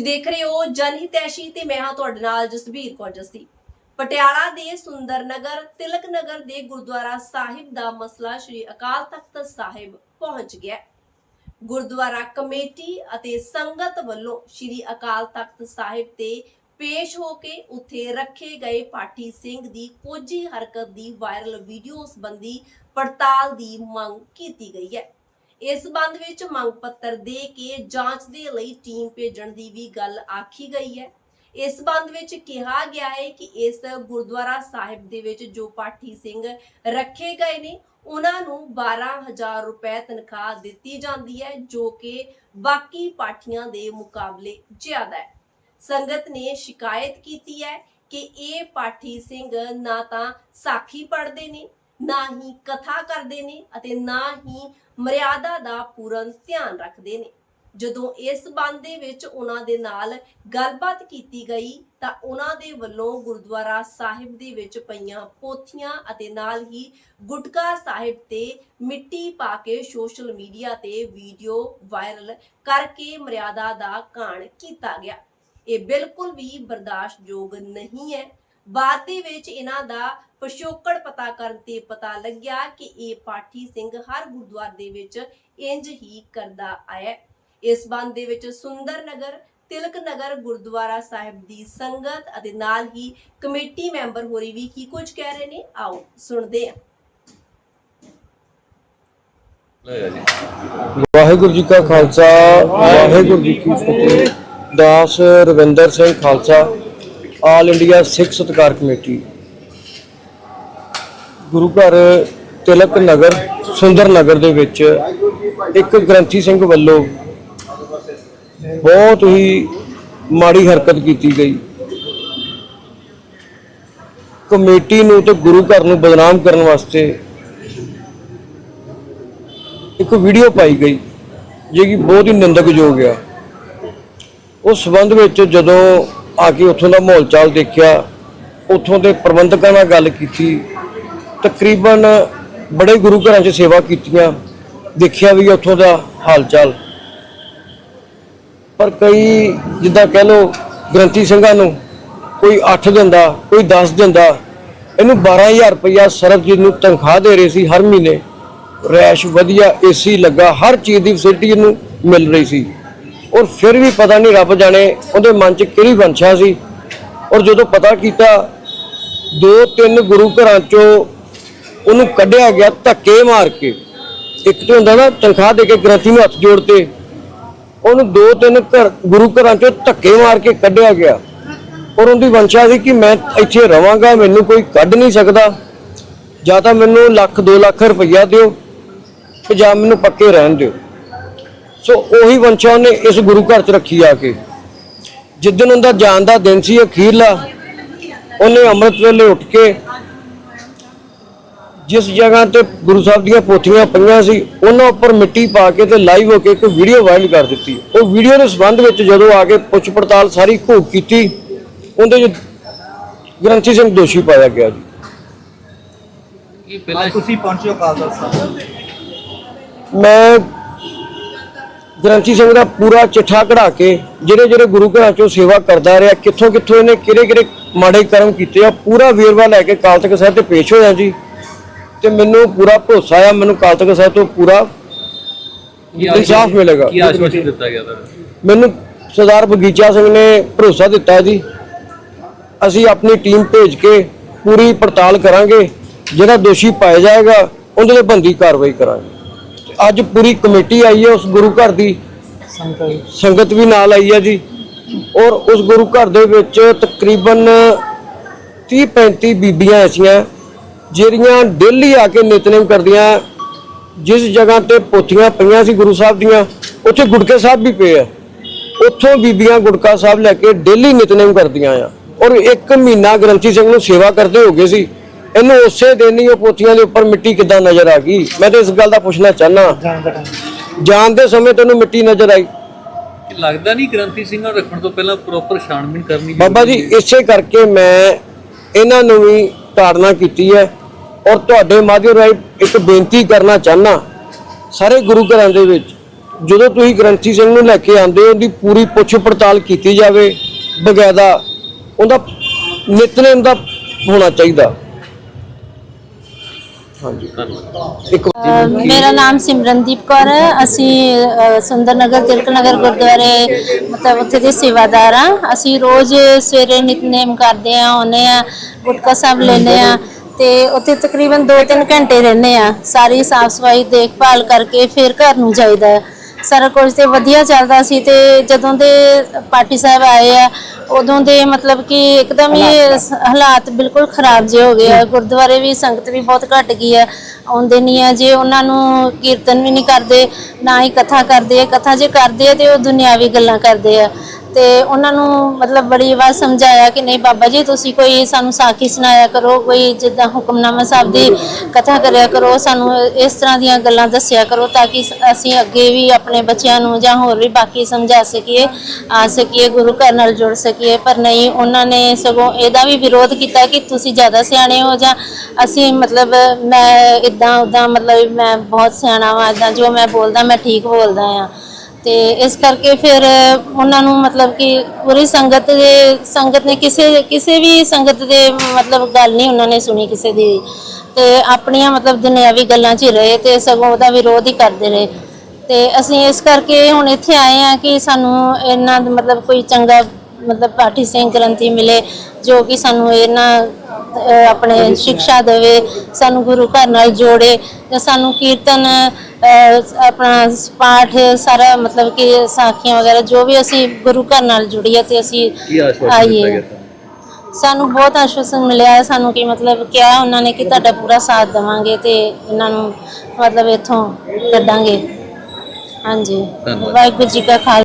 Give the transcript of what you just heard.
ਤੁਸੀਂ ਦੇਖ ਰਹੇ ਹੋ ਜਨਹਿਤੈਸ਼ੀ ਤੇ ਮੈਂ ਹਾਂ ਤੁਹਾਡੇ ਨਾਲ ਜਸਬੀਰ ਕੌਰ ਜਸੀ। ਪਟਿਆਲਾ ਦੇ ਸੁੰਦਰ ਨਗਰ, ਤਿਲਕ ਨਗਰ ਦੇ ਗੁਰਦੁਆਰਾ ਸਾਹਿਬ ਦਾ ਮਸਲਾ ਸ੍ਰੀ ਅਕਾਲ ਤਖਤ ਸਾਹਿਬ ਪਹੁੰਚ ਗਿਆ ਗੁਰਦੁਆਰਾ ਕਮੇਟੀ ਅਤੇ ਸੰਗਤ ਵੱਲੋਂ ਸ੍ਰੀ ਅਕਾਲ ਤਖਤ ਸਾਹਿਬ ਤੇ ਪੇਸ਼ ਹੋ ਕੇ ਉੱਥੇ ਰੱਖੇ ਗਏ ਪਾਠੀ ਸਿੰਘ ਦੀ ਕੋਝੀ ਹਰਕਤ ਦੀ ਵਾਇਰਲ ਵੀਡੀਓ ਸੰਬੰਧੀ ਪੜਤਾਲ ਦੀ ਮੰਗ ਕੀਤੀ ਗਈ ਹੈ। ਇਸ ਸੰਬੰਧ ਵਿੱਚ ਮੰਗ ਪੱਤਰ ਦੇ ਕੇ ਜਾਂਚ ਦੇ ਲਈ ਟੀਮ ਭੇਜਣ ਦੀ ਵੀ ਗੱਲ ਆਖੀ ਗਈ ਹੈ। ਇਸ ਸੰਬੰਧ ਵਿੱਚ ਕਿਹਾ ਗਿਆ ਹੈ ਕਿ ਇਸ ਗੁਰਦੁਆਰਾ ਸਾਹਿਬ ਦੇ ਵਿੱਚ ਜੋ ਪਾਠੀ ਸਿੰਘ ਰੱਖੇ ਗਏ ਨੇ, ਉਹਨਾਂ ਨੂੰ 12000 ਰੁਪਏ ਤਨਖਾਹ ਦਿੱਤੀ ਜਾਂਦੀ ਹੈ, ਜੋ ਕਿ ਬਾਕੀ ਪਾਠੀਆਂ ਦੇ ਮੁਕਾਬਲੇ ਜ਼ਿਆਦਾ ਹੈ। ਸੰਗਤ ਨੇ ਸ਼ਿਕਾਇਤ ਕੀਤੀ ਹੈ ਕਿ ਇਹ ਪਾਠੀ ਸਿੰਘ ਨਾ ਤਾਂ ਸਾਖੀ ਪੜ੍ਹਦੇ ਨੇ ਨਾ ਹੀ ਕਥਾ ਕਰਦੇ ਨੇ ਅਤੇ ਨਾ ਹੀ ਮਰਿਆਦਾ ਦਾ ਪੂਰਨ ਧਿਆਨ ਰੱਖਦੇ ਨੇ। ਜਦੋਂ ਇਸ ਸੰਬੰਧ ਦੇ ਵਿੱਚ ਉਹਨਾਂ ਦੇ ਨਾਲ ਗੱਲਬਾਤ ਕੀਤੀ ਗਈ, ਤਾਂ ਉਹਨਾਂ ਦੇ ਵੱਲੋਂ ਗੁਰਦੁਆਰਾ ਸਾਹਿਬ ਦੇ ਵਿੱਚ ਪਈਆਂ ਪੋਥੀਆਂ ਅਤੇ ਨਾਲ ਹੀ ਗੁਟਕਾ ਸਾਹਿਬ ਤੇ ਮਿੱਟੀ ਪਾ ਕੇ ਸੋਸ਼ਲ ਮੀਡੀਆ ਤੇ ਵੀਡੀਓ ਵਾਇਰਲ ਕਰਕੇ ਮਰਿਆਦਾ ਦਾ ਕਾਣ ਕੀਤਾ ਗਿਆ। ਇਹ ਬਿਲਕੁਲ ਵੀ ਬਰਦਾਸ਼ਤਯੋਗ ਨਹੀਂ ਹੈ। ਬਾਅਦ ਦੇ ਵਿੱਚ ਇਹਨਾਂ ਦਾ ਪਿਛੋਕੜ ਪਤਾ ਕਰਨ ਤੇ ਪਤਾ ਲੱਗਿਆ ਕਿ ਇਹ ਪਾਠੀ ਸਿੰਘ ਹਰ ਗੁਰਦੁਆਰੇ ਦੇ ਵਿੱਚ ਇੰਜ ਹੀ ਕਰਦਾ ਆਇਆ। ਹੈ। ਇਸ ਬੰਦ ਦੇ ਵਿੱਚ ਸੁੰਦਰ ਨਗਰ ਤਿਲਕ ਨਗਰ ਗੁਰਦੁਆਰਾ ਸਾਹਿਬ ਦੀ ਸੰਗਤ ਅਤੇ ਨਾਲ ਹੀ ਕਮੇਟੀ ਮੈਂਬਰ ਹੋਰੀ ਵੀ ਕੀ ਕੁਝ ਕਹਿ ਰਹੇ ਨੇ ਆਓ ਸੁਣਦੇ ਹਾਂ। ਵਾਹਿਗੁਰੂ ਜੀ ਕਾ ਖਾਲਸਾ ਵਾਹਿਗੁਰੂ ਜੀ ਕੀ ਫਤਿਹ। ਦਾਸ Ravinder Singh Khalsa all India Sikh Satkar committee. Guru ਘਰ ਤਿਲਕ ਨਗਰ, ਸੁੰਦਰ ਨਗਰ ਦੇ ਵਿੱਚ ਇੱਕ ਗ੍ਰੰਥੀ ਸਿੰਘ ਵੱਲੋਂ ਬਹੁਤ ਹੀ ਮਾੜੀ ਹਰਕਤ ਕੀਤੀ ਗਈ। ਕਮੇਟੀ ਨੂੰ ਤੇ ਗੁਰੂ ਘਰ ਨੂੰ ਬਦਨਾਮ ਕਰਨ ਵਾਸਤੇ ਇੱਕ ਵੀਡੀਓ ਪਾਈ ਗਈ ਜਿਹੜੀ ਬਹੁਤ ਹੀ ਨਿੰਦਕਯੋਗ ਆ। ਉਸ ਸੰਬੰਧ ਵਿੱਚ ਜਦੋਂ ਆ ਕੇ ਉੱਥੋਂ ਦਾ ਮਾਹੌਲ ਚਾਲ ਦੇਖਿਆ, ਉੱਥੋਂ ਦੇ ਪ੍ਰਬੰਧਕਾਂ ਨਾਲ ਗੱਲ ਕੀਤੀ, ਤਕਰੀਬਨ ਬੜੇ ਗੁਰੂ ਘਰਾਂ 'ਚ ਸੇਵਾ ਕੀਤੀਆਂ, ਦੇਖਿਆ ਵੀ ਉੱਥੋਂ ਦਾ ਹਾਲ ਚਾਲ। ਪਰ ਕਈ ਜਿੱਦਾਂ ਕਹਿ ਲੋ ਗ੍ਰੰਥੀ ਸਿੰਘਾਂ ਨੂੰ ਕੋਈ 8 ਦਿੰਦਾ, ਕੋਈ 10 ਦਿੰਦਾ, ਇਹਨੂੰ 12000 ਰੁਪਇਆ ਸਰਬਜੀਤ ਨੂੰ ਤਨਖਾਹ ਦੇ ਰਹੇ ਸੀ ਹਰ ਮਹੀਨੇ। ਰੈਸ਼ ਵਧੀਆ ਏਸੀ ਲੱਗਾ, ਹਰ ਚੀਜ਼ ਦੀ ਫੈਸਿਲਿਟੀ ਇਹਨੂੰ ਮਿਲ ਰਹੀ ਸੀ। ਔਰ ਫਿਰ ਵੀ ਪਤਾ ਨਹੀਂ ਰੱਬ ਜਾਣੇ ਉਹਦੇ ਮਨ 'ਚ ਕਿਹੜੀ ਵੰਸ਼ਾ ਸੀ। ਔਰ ਜਦੋਂ ਪਤਾ ਕੀਤਾ, ਦੋ ਤਿੰਨ ਗੁਰੂ ਘਰਾਂ 'ਚੋਂ ਉਹਨੂੰ ਕੱਢਿਆ ਗਿਆ ਧੱਕੇ ਮਾਰ ਕੇ। ਇੱਕ ਤੇ ਹੁੰਦਾ ਨਾ ਤਨਖਾਹ ਦੇ ਕੇ ਗ੍ਰੰਥੀ ਨੂੰ ਹੱਥ ਜੋੜਤੇ। ਉਹਨੂੰ ਦੋ ਤਿੰਨ ਘਰ, ਗੁਰੂ ਘਰਾਂ 'ਚੋਂ ਧੱਕੇ ਮਾਰ ਕੇ ਕੱਢਿਆ ਗਿਆ। ਔਰ ਉਹਦੀ ਵੰਸ਼ਾ ਸੀ ਕਿ ਮੈਂ ਇੱਥੇ ਰਵਾਂਗਾ, ਮੈਨੂੰ ਕੋਈ ਕੱਢ ਨਹੀਂ ਸਕਦਾ। ਜਾਂ ਤਾਂ ਮੈਨੂੰ ਲੱਖ 2 ਲੱਖ ਰੁਪਈਆ ਦਿਓ ਤੇ ਜਾਂ ਮੈਨੂੰ ਪੱਕੇ ਰਹਿਣ ਦਿਓ। ਸੋ ਉਹੀ ਵੰਸ਼ਾ ਨੇ ਇਸ ਗੁਰੂ ਘਰ 'ਚ ਰੱਖੀ ਆ ਕੇ। ਜਿੱਦਣ ਉਹਦਾ ਜਾਣ ਦਾ ਦਿਨ ਸੀ ਅਖੀਰਲਾ ਉਹਨੇ ਅੰਮ੍ਰਿਤ ਵੇਲੇ ਉੱਠ ਕੇ ਜਿਸ ਜਗ੍ਹਾ ਤੇ ਗੁਰੂ ਸਾਹਿਬ ਦੀਆਂ ਪੋਥੀਆਂ ਪਈਆਂ ਸੀ ਉਹਨਾਂ ਉੱਪਰ ਮਿੱਟੀ ਪਾ ਕੇ ਤੇ ਲਾਈਵ ਹੋ ਕੇ ਇੱਕ ਵੀਡੀਓ ਵਾਇਰਲ ਕਰ ਦਿੱਤੀ। ਉਹ ਵੀਡੀਓ ਦੇ ਸੰਬੰਧ ਵਿੱਚ ਜਦੋਂ ਆ ਕੇ ਪੁੱਛ ਪੜਤਾਲ ਸਾਰੀ ਘੋਖ ਕੀਤੀ ਉਹਦੇ 'ਚ ਗ੍ਰੰਥੀ ਸਿੰਘ ਦੋਸ਼ੀ ਪਾਇਆ ਗਿਆ ਜੀ। ਕੀ ਪਹਿਲਾਂ ਤੁਸੀਂ ਪਹੁੰਚੋ ਅਕਾਲ ਤਖਤ ਸਾਹਿਬ। ਮੈਂ ਗ੍ਰੰਥੀ ਸਿੰਘ ਦਾ ਪੂਰਾ ਚਿੱਠਾ ਕਢਾ ਕੇ ਜਿਹੜੇ ਜਿਹੜੇ ਗੁਰੂ ਘਰਾਂ ਚੋਂ ਸੇਵਾ ਕਰਦਾ ਰਿਹਾ ਕਿੱਥੋਂ ਕਿੱਥੋਂ ਇਹਨੇ ਕਿਹੜੇ ਕਿਹੜੇ ਮਾੜੇ ਕਰਮ ਕੀਤੇ ਆ ਪੂਰਾ ਵੇਰਵਾ ਲੈ ਕੇ ਕਾਲ ਤਖਤ ਸਾਹਿਬ ਤੇ ਪੇਸ਼ ਹੋਇਆ ਜੀ। ਤੇ ਮੈਨੂੰ ਪੂਰਾ ਭਰੋਸਾ ਆ ਮੈਨੂੰ ਕਾਲ ਤਖਤ ਸਾਹਿਬ ਤੋਂ ਪੂਰਾ ਇਨਸਾਫ ਮਿਲੇਗਾ। ਕੀ ਆਸ਼ਵਾਸਨ ਦਿੱਤਾ ਗਿਆ ਤੁਹਾਨੂੰ ਮੈਨੂੰ ਸਰਦਾਰ ਬਗੀਚਾ ਸਿੰਘ ਨੇ ਭਰੋਸਾ ਦਿੱਤਾ ਜੀ। ਅਸੀਂ ਆਪਣੀ ਟੀਮ ਭੇਜ ਕੇ ਪੂਰੀ ਪੜਤਾਲ ਕਰਾਂਗੇ ਜਿਹੜਾ ਦੋਸ਼ੀ ਪਾਇਆ ਜਾਏਗਾ ਉਹਦੇ ਲਈ ਬੰਦੀ ਕਾਰਵਾਈ ਕਰਾਂਗੇ। ਤੇ ਅੱਜ ਪੂਰੀ ਕਮੇਟੀ ਆਈ ਹੈ ਉਸ ਗੁਰੂ ਘਰ ਦੀ। ਸੰਗਤ ਵੀ ਨਾਲ ਆਈ ਹੈ ਜੀ। ਔਰ ਉਸ ਗੁਰੂ ਘਰ ਦੇ ਵਿੱਚ ਤਕਰੀਬਨ 30 35 ਬੀਬੀਆਂ ਐਸੀਆਂ ਜਿਹੜੀਆਂ ਡੇਲੀ ਆ ਕੇ ਨਿਤਨੇਮ ਕਰਦੀਆਂ। ਜਿਸ ਜਗ੍ਹਾ ਤੇ ਪੋਥੀਆਂ ਪਈਆਂ ਸੀ ਗੁਰੂ ਸਾਹਿਬ ਦੀਆਂ, ਉੱਥੇ ਗੁਟਕੇ ਸਾਹਿਬ ਵੀ ਪਏ ਆ। ਉੱਥੋਂ ਬੀਬੀਆਂ ਗੁਟਕਾ ਸਾਹਿਬ ਲੈ ਕੇ ਡੇਲੀ ਨਿਤਨੇਮ ਕਰਦੀਆਂ ਆ। ਔਰ ਇੱਕ ਮਹੀਨਾ ਗ੍ਰੰਥੀ ਸਿੰਘ ਨੂੰ ਸੇਵਾ ਕਰਦੇ ਹੋ ਗਏ ਸੀ। ਇਹਨੂੰ ਉਸੇ ਦਿਨ ਹੀ ਉਹ ਪੋਥੀਆਂ ਦੇ ਉੱਪਰ ਮਿੱਟੀ ਕਿੱਦਾਂ ਨਜ਼ਰ ਆ ਗਈ? ਮੈਂ ਤਾਂ ਇਸ ਗੱਲ ਦਾ ਪੁੱਛਣਾ ਚਾਹਨਾ ਜਾਣ ਦੇ ਸਮੇਂ ਤੈਨੂੰ ਮਿੱਟੀ ਨਜ਼ਰ ਆਈ। ਲੱਗਦਾ ਨਹੀਂ ਗ੍ਰੰਥੀ ਸਿੰਘਾਂ ਨੂੰ ਰੱਖਣ ਤੋਂ ਪਹਿਲਾਂ ਪ੍ਰੋਪਰ ਛਾਣਬੀਣ ਕਰਨੀ ਬਾਬਾ ਜੀ ਇਸੇ ਕਰਕੇ ਮੈਂ ਇਹਨਾਂ ਨੂੰ ਵੀ ਤਾੜਨਾ ਕੀਤੀ ਹੈ ਔਰ ਤੁਹਾਡੇ ਮਾਧਿਅਮ ਰਾਹੀਂ ਇੱਕ ਬੇਨਤੀ ਕਰਨਾ ਚਾਹਨਾ ਸਾਰੇ ਗੁਰੂ ਘਰਾਂ ਦੇ ਵਿੱਚ ਜਦੋਂ ਤੁਸੀਂ ਗ੍ਰੰਥੀ ਸਿੰਘ ਨੂੰ ਲੈ ਕੇ ਆਉਂਦੇ ਹੋ ਉਹਦੀ ਪੂਰੀ ਪੁੱਛ ਪੜਤਾਲ ਕੀਤੀ ਜਾਵੇ ਬਕਾਇਦਾ ਉਹਦਾ ਨਿਤਨੇਮ ਦਾ ਹੋਣਾ ਚਾਹੀਦਾ। ਹਾਂਜੀ। ਧੰਨਵਾਦ। ਇੱਕ ਅ, ਮੇਰਾ ਨਾਮ ਸਿਮਰਨਦੀਪ ਕੌਰ ਹੈ। ਅਸੀਂ ਅ, ਸੁੰਦਰ ਨਗਰ ਤਿਲਕ ਨਗਰ ਗੁਰਦੁਆਰੇ ਮਤਲਬ ਉੱਥੇ ਦੇ ਸੇਵਾਦਾਰ ਆ ਅਸੀਂ ਰੋਜ਼ ਸਵੇਰੇ ਨਿਤਨੇਮ ਕਰਦੇ ਆ ਆਉਂਦੇ ਆ ਗੁਟਕਾ ਸਾਹਿਬ ਲੈਂਦੇ ਆ ਤੇ ਉੱਥੇ ਤਕਰੀਬਨ 2-3 ਘੰਟੇ ਰਹਿੰਦੇ ਆ ਸਾਰੀ ਸਾਫ਼ ਸਫ਼ਾਈ ਦੇਖਭਾਲ ਕਰਕੇ ਫਿਰ ਘਰ ਨੂੰ ਜਾਈਦਾ ਹੈ। ਸਾਰਾ ਕੁਝ ਤੇ ਵਧੀਆ ਚੱਲਦਾ ਸੀ ਤੇ ਜਦੋਂ ਦੇ ਪਾਰਟੀ ਸਾਹਿਬ ਆਏ ਆ ਉਦੋਂ ਦੇ ਮਤਲਬ ਕਿ ਇੱਕਦਮ ਹੀ ਸ- ਹਾਲਾਤ ਬਿਲਕੁਲ ਖਰਾਬ ਜਿਹੇ ਹੋ ਗਏ ਆ। ਗੁਰਦੁਆਰੇ ਵੀ ਸੰਗਤ ਵੀ ਬਹੁਤ ਘਟ ਗਈ ਹੈ ਆਉਂਦੇ ਨਹੀਂ ਆ ਜੇ ਉਹਨਾਂ ਨੂੰ ਕੀਰਤਨ ਵੀ ਨਹੀਂ ਕਰਦੇ ਨਾ ਹੀ ਕਥਾ ਕਰਦੇ ਆ। ਕਥਾ ਜੇ ਕਰਦੇ ਆ ਤੇ ਉਹ ਦੁਨਿਆਵੀ ਗੱਲਾਂ ਕਰਦੇ ਆ। ਤੇ ਉਹਨਾਂ ਨੂੰ ਮਤਲਬ ਬੜੀ ਵਾਰ ਸਮਝਾਇਆ ਕਿ ਨਹੀਂ ਬਾਬਾ ਜੀ, ਤੁਸੀਂ ਕੋਈ ਸਾਨੂੰ ਸਾਖੀ ਸੁਣਾਇਆ ਕਰੋ, ਕੋਈ ਜਿੱਦਾਂ ਹੁਕਮਨਾਮਾ ਸਾਹਿਬ ਦੀ ਕਥਾ ਕਰਿਆ ਕਰੋ, ਸਾਨੂੰ ਇਸ ਤਰ੍ਹਾਂ ਦੀਆਂ ਗੱਲਾਂ ਦੱਸਿਆ ਕਰੋ ਤਾਂ ਕਿ ਅਸੀਂ ਅੱਗੇ ਵੀ ਆਪਣੇ ਬੱਚਿਆਂ ਨੂੰ ਜਾਂ ਹੋਰ ਵੀ ਬਾਕੀ ਸਮਝਾ ਸਕੀਏ, ਆ ਸਕੀਏ, ਗੁਰੂ ਘਰ ਨਾਲ ਜੁੜ ਸਕੀਏ। ਪਰ ਨਹੀਂ, ਉਹਨਾਂ ਨੇ ਸਗੋਂ ਇਹਦਾ ਵੀ ਵਿਰੋਧ ਕੀਤਾ ਕਿ ਤੁਸੀਂ ਜ਼ਿਆਦਾ ਸਿਆਣੇ ਹੋ ਜਾਂ ਅਸੀਂ ਮਤਲਬ ਮੈਂ ਇਦਾਂ ਉਦਾਂ ਮਤਲਬ ਮੈਂ ਬਹੁਤ ਸਿਆਣਾ ਵਾਂ ਇਦਾਂ ਜੋ ਮੈਂ ਬੋਲਦਾ ਮੈਂ ਠੀਕ ਬੋਲਦਾ ਆ। ਤੇ ਇਸ ਕਰਕੇ ਫਿਰ ਉਹਨਾਂ ਨੂੰ ਮਤਲਬ ਕਿ ਪੂਰੀ ਸੰਗਤ ਦੇ ਸੰਗਤ ਨੇ ਕਿਸੇ ਕਿਸੇ ਵੀ ਸੰਗਤ ਦੇ ਮਤਲਬ ਗੱਲ ਨਹੀਂ ਉਹਨਾਂ ਨੇ ਸੁਣੀ ਕਿਸੇ ਦੀ। ਤੇ ਆਪਣੀਆਂ ਮਤਲਬ ਦੁਨਿਆਵੀ ਗੱਲਾਂ 'ਚ ਹੀ ਰਹੇ ਤੇ ਸਗੋਂ ਉਹਦਾ ਵਿਰੋਧ ਹੀ ਕਰਦੇ ਰਹੇ। ਤੇ ਅਸੀਂ ਇਸ ਕਰਕੇ ਹੁਣ ਇੱਥੇ ਆਏ ਆ ਕਿ ਸਾਨੂੰ ਇਹਨਾਂ ਮਤਲਬ ਕੋਈ ਚੰਗਾ ਮਤਲਬ ਪਾਠੀ ਸਿੰਘ ਗ੍ਰੰਥੀ ਮਿਲੇ ਜੋ ਕਿ ਸਾਨੂੰ ਇਹਨਾਂ ਆਪਣੇ ਸਿੱਖਿਆ ਦੇਵੇ ਸਾਨੂੰ ਗੁਰੂ ਘਰ ਨਾਲ ਜੋੜੇ ਤੇ ਸਾਨੂੰ ਕੀਰਤਨ ਆਪਣਾ ਪਾਠ ਸਾਰਾ ਮਤਲਬ ਕਿ ਸਾਖੀਆਂ ਵਗੈਰਾ ਜੋ ਵੀ ਅਸੀਂ ਗੁਰੂ ਘਰ ਨਾਲ ਜੁੜੀਏ ਤੇ ਅਸੀਂ ਕੀ ਆਸ਼ਵਾਸਨ ਦਿੱਤਾ ਆਈਏ ਤੁਹਾਨੂੰ? ਸਾਨੂੰ ਬਹੁਤ ਆਸ਼ਵਾਸਨ ਮਿਲਿਆ ਹੈ ਸਾਨੂੰ ਕਿ ਮਤਲਬ ਕਿਹਾ ਉਹਨਾਂ ਨੇ ਕਿ ਤੁਹਾਡਾ ਪੂਰਾ ਸਾਥ ਦੇਵਾਂਗੇ ਤੇ ਇਹਨਾਂ ਨੂੰ ਮਤਲਬ ਇੱਥੋਂ ਕੱਢਾਂਗੇ ਹਾਂਜੀ ਧੰਨਵਾਦ। ਵਾਹਿਗੁਰੂ ਜੀ ਕਾ ਖਾਲਸਾ